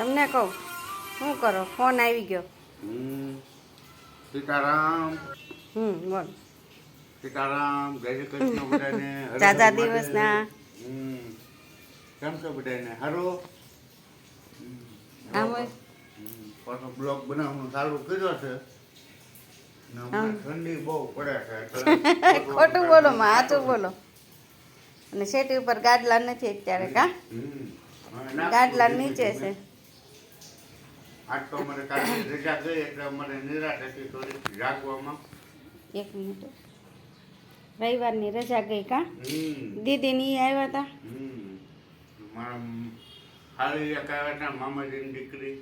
તમને કહું શું કરો? ફોન આવી ગયો. સીતારામ. હમ બોલ. સીતારામ જય શ્રી કૃષ્ણ બધાને. દાદા. દિવસના. કેમ છો બધાને? હારો. આમ પાછો બ્લોગ બનાવવાનું ચાલુ કર્યો છે. ઠંડી બહુ પડે છે. ખોટું બોલો માં બોલો અને શેટી ઉપર ગાડલા નથી અત્યારે કા? ગાદલા ગાડલા નીચે છે. અમારે કાલની રજા ગઈ એટલે મને નિરાશ હતી થોડીક જાગવામાં. એક મિનિટ. રવિવારની રજા ગઈ કા? દીદી ની આવ્યા હતા. મારા હાલી એક આવ્યા હતા મામાજીની દીકરી.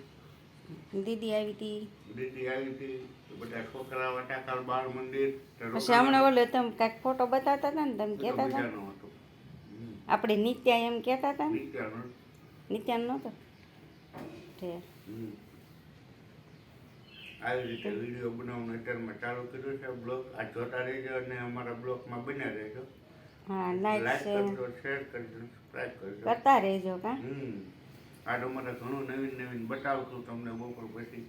દીદી આવી હતી દીદી આવી હતી બધા છોકરા હતા કાલ બાળ મંદિર. પછી હમણાં ઓલો તમે કાંઈક ફોટો બતાવતા હતા ને તમે કહેતા હતા. આપણે નિત્યા એમ કહેતા હતા ને? નિત્યાનો. નહોતો. આવી રીતે વીડિયો બનાવવાનું અત્યારમાં ચાલુ કર્યું છે બ્લોગ. આ જોતા રહેજો અને અમારા બ્લોગમાં બન્યા રહેજો. હા લાઈક શેર કરજો શેર કરજો સબસ્ક્રાઈબ કરજો. કરતા રહેજો કા? હમ. આ તમારે ઘણું નવીન નવીન બતાવશું તમને બપોર પછી.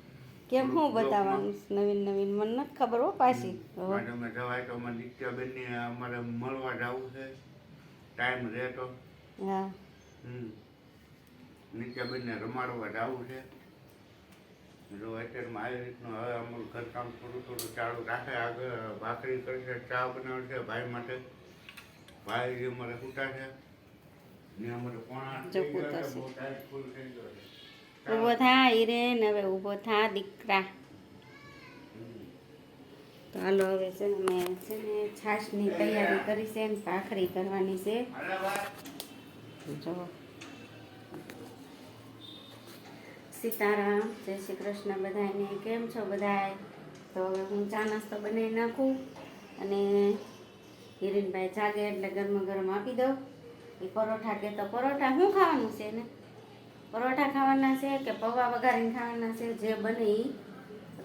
કેમ હું બતાવવાનું? નવીન નવીન મને નથી ખબર હો પાછી. હો. જવાય તો અમારે નિત્યાબેનને અમારે મળવા જવું છે. ટાઈમ રહે તો હા. હમ. નિત્યાબેનને રમાડવા જવું છે. જો અત્યારમાં આવી રીતનું હવે અમારું ઘરકામ થોડું થોડું ચાલુ રાખે આગળ ભાખરી કરશે ચા બનાવશે ભાઈ માટે. ભાઈ જે અમારે છૂટા છે ને અમારે પોણા. બહુ ટાઈટ ફૂલ થઈ ગયો છે. ઊભો થા હિરેન હવે ઊભો થા દીકરા. ચાલો તો હાલો હવે છે ને મેં છે ને છાશની તૈયારી કરી છે ને ભાખરી કરવાની છે. જો. સીતારામ જય શ્રી કૃષ્ણ બધાને કેમ છો બધાય? તો હવે હું ચા નાસ્તો બનાવી નાખું અને હિરેનભાઈ જાગે એટલે ગરમ ગરમ આપી દઉં. એ પરોઠા કે તો પરોઠા શું ખાવાનું છે ને? પરોઠા ખાવાના છે કે પૌવા વઘારીને ખાવાના છે? જે બને એ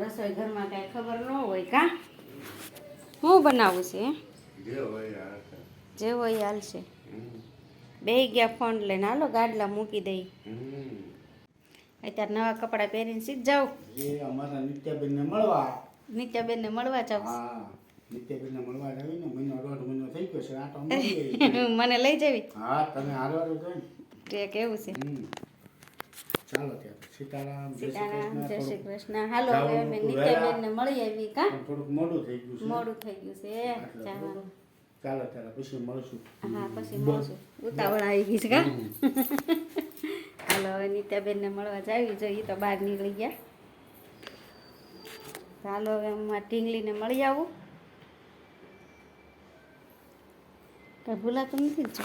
રસોઈ ઘરમાં કાંઈ ખબર ન હોય કા? શું બનાવવું છે? જે હોય જે હોય એ હાલશે બે ગયા ફોન લઈને. હાલો ગાડલા મૂકી દઈ. અત્યારે નવા કપડાં પહેરીને સીધ જાવ એ અમારા નિત્યાબેનને મળવા. નિત્યાબેનને મળવા જાવ હા નિત્યાબેનને મળવા આવીને મહિનો દોઢ મહિનો થઈ ગયો છે આટો મળી મને લઈ જવી. હા તમે હારવાર જો ને તે કેવું છે? ચાલો ત્યારે સીતારામ જય શ્રી કૃષ્ણ હાલો હવે અમે જાવું નિત્યાબેનને મળી આવી કા? થોડુંક મોડું થઈ ગયું છે. મોડું થઈ ગયું છે. ચાલો. ચાલો ત્યારે પછી મળશું. હા પછી મળશું. ઉતાવળ આવી ગઈ છે કા? હાલો હવે નીત્યાબેનને મળવા જાવી જોઈએ તો બહાર નીકળી ગયા. ચાલો હવે હું ઢીંગલીને મળી આવું. કંઈ ભૂલાતું નથી જ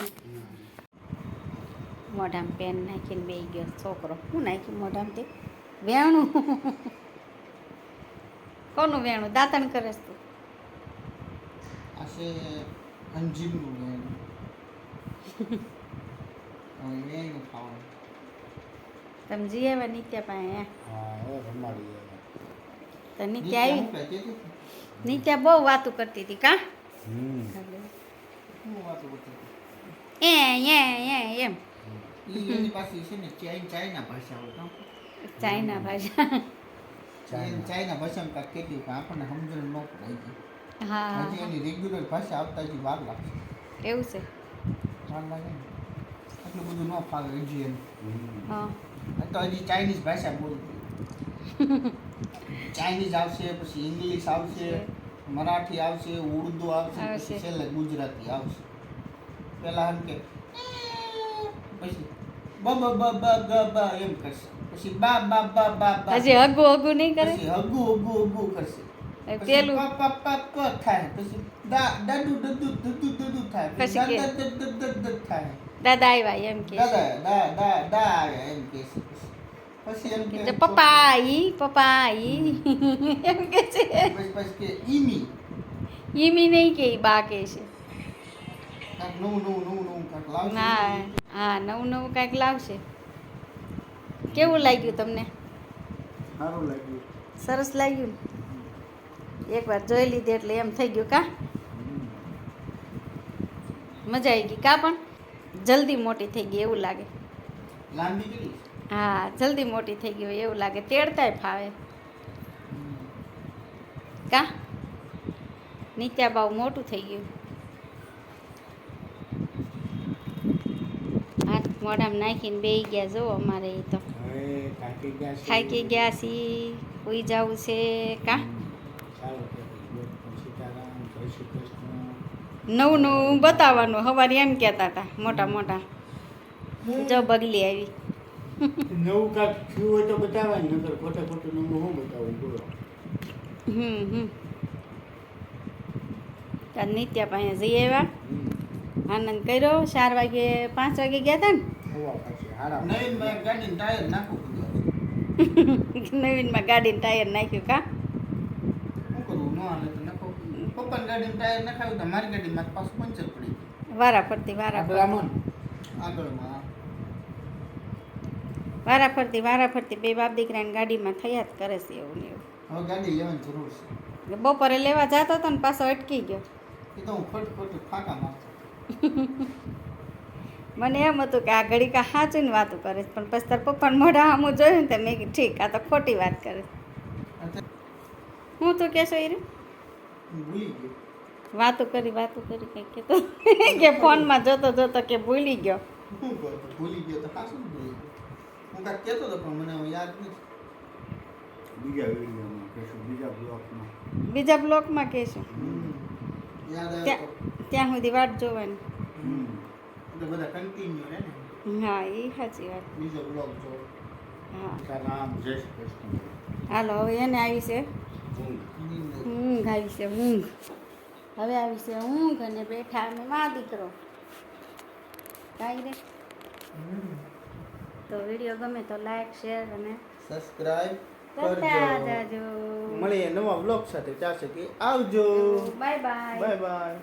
મોઢામાં પેન નાખીને બે ગયો છોકરો. શું નાખ્યું મોઢામાં તે? વેણું. કોનું વેણું? દાંતણ કરે તું. અંજીરનું વેણું. વેણું ખાવાનું. તમે જી આવ્યા નિત્યા પાસે હવે તો નિત્યા આવી? નિત્યા બહુ વાતું કરતી હતી કા? હમ. શું વાતો કરતી હતી? એ એ એ એમ. ઈ એની પાસે છે ને ચાઇન ભાષા? ચાઇના ભાષા. એની ચાઇના. ભાષામાં કાંઈક પણ આપણને સમજણ ન પડાય. હા હજી એની રેગ્યુલર ભાષા આવતા હજી વાર લાગશે. એવું છે. વાર લાગે એટલું બધું ન ફાવે હજી એમ હા. તો હજી ચાઇનીઝ ભાષા બોલતી ચાઇનીઝ આવશે પછી ઇંગ્લિશ આવશે મરાઠી આવશે ઉર્દુ આવશે આવશે. પછી છેલ્લે ગુજરાતી આવશે પહેલા એમ કે પછી બ બ બ બ ગ બ એમ કરશે. પછી બા બા બા બા બા હજી હગું હગું નહીં કરે? પછી હગુ હગુ હગુ કરશે. હવે પછી પેલું? પ પ પ પ થાય. પછી દા દડુ દડુ દડુ દડુ થાય. પછી પછી કે? દ દ દ દ દ થાય. દાદા આવ્યા એમ કે. દાદા દા દા દા આવ્યા એમ કે પછી એમ કે પપ્પા ઈ પપ્પા ઈ એમ કે છે. પછી પછી કે ઈમી. ઈમી નહીં કે બા કે છે. નવું નવું નવું નવું કાંઈક લાવશે. હા નવું નવું કાંઈક લાવશે. કેવું લાગ્યું તમને? સારું લાગ્યું. સરસ લાગ્યું એકવાર જોઈ લીધી એટલે એમ થઈ ગયું કા? મજા આવી ગઈ કા પણ? જલ્દી મોટી થઈ ગઈ એવું લાગે? હા જલ્દી મોટી થઈ ગઈ હોય એવું લાગે. તેડતાય ફાવે. કા? નિત્યા બાવ મોટું થઈ ગયું. હાથ મોઢામાં નાખીને બે ગયા જો અમારે એ તો. થાકી ગયા સી ઉઈ જવું છે. કા? નવું નવું બતાવવાનું. સવારે એમ કહેતા હતા મોટા મોટા. જો બગલી આવી. નવું કાંક થયું હોય તો બતાવાય ને નકર ખોટા ખોટું નવું હું બતાવું બોલો. હમ હમ. ત્યાં નિત્યા પાસે જઈ આવ્યા. આનંદ કર્યો. ચાર વાગે પાંચ વાગે ગયા હતા ને? નવીનમાં ગાડીને ટાયર નાખ્યું કા શું કરવું ન હાલે તો નાખો પપ્પાની ગાડીનું ટાયર નખાવ્યું તો મારી ગાડીમાં પાછું પંચર પડી ગયું. વારા ફરતી વારા બ્રાહ્મણ આગળમાં. વારા ફરતી વારા ફરતી. બે બાપ દીકરાની ગાડીમાં થયા જ કરે છે એવું ને એવું. હવે ગાડી લેવાની જરૂર છે. બપોરે લેવા જતો હતો ને પાછો અટકી ગયો. એ તો હું ખોટું ફાંકા મારતો. મને એમ હતું કે આ ઘડી કા સાચું ને વાતું કરે પણ પછી તાર પપ્પાને મોઢા સામું જોયું ને તો મેં ઠીક આ તો ખોટી વાત કરે હું તો કહેશો એ ભૂલી ગયો વાતો કરી વાતો કરી કંઈક કહેતો કે ફોનમાં જોતો જોતો કે ભૂલી ગયો. શું કરતો ભૂલી ગયો તો ખાસું ભૂલી ગયો. હું કાંઈક કહેતો હતો પણ મને હવે યાદ નથી. બીજા વિડીયોમાં કહેશું બીજા બ્લોકમાં. બીજા બ્લોકમાં કહેશું. યાદ આવે ત્યાં ત્યાં સુધી વાટ જોવાની. બધા કન્ટિન્યુ રહે ને? હા એ સાચી વાત. બીજો બ્લોક જો હા. સીતારામ જય શ્રી કૃષ્ણ. હાલો હવે એને આવી છે. ઊંઘ. આવી છે ઊંઘ. હવે આવી છે ઊંઘ અને બેઠા અમે મા દીકરો. કાંઈ રે તો વીડિયો ગમે તો લાઈક શેર અને સબસ્ક્રાઇબ કરતા જાજો. મળીએ નવા બ્લોગ સાથે. ત્યાં સુધી આવજો. Bye bye bye bye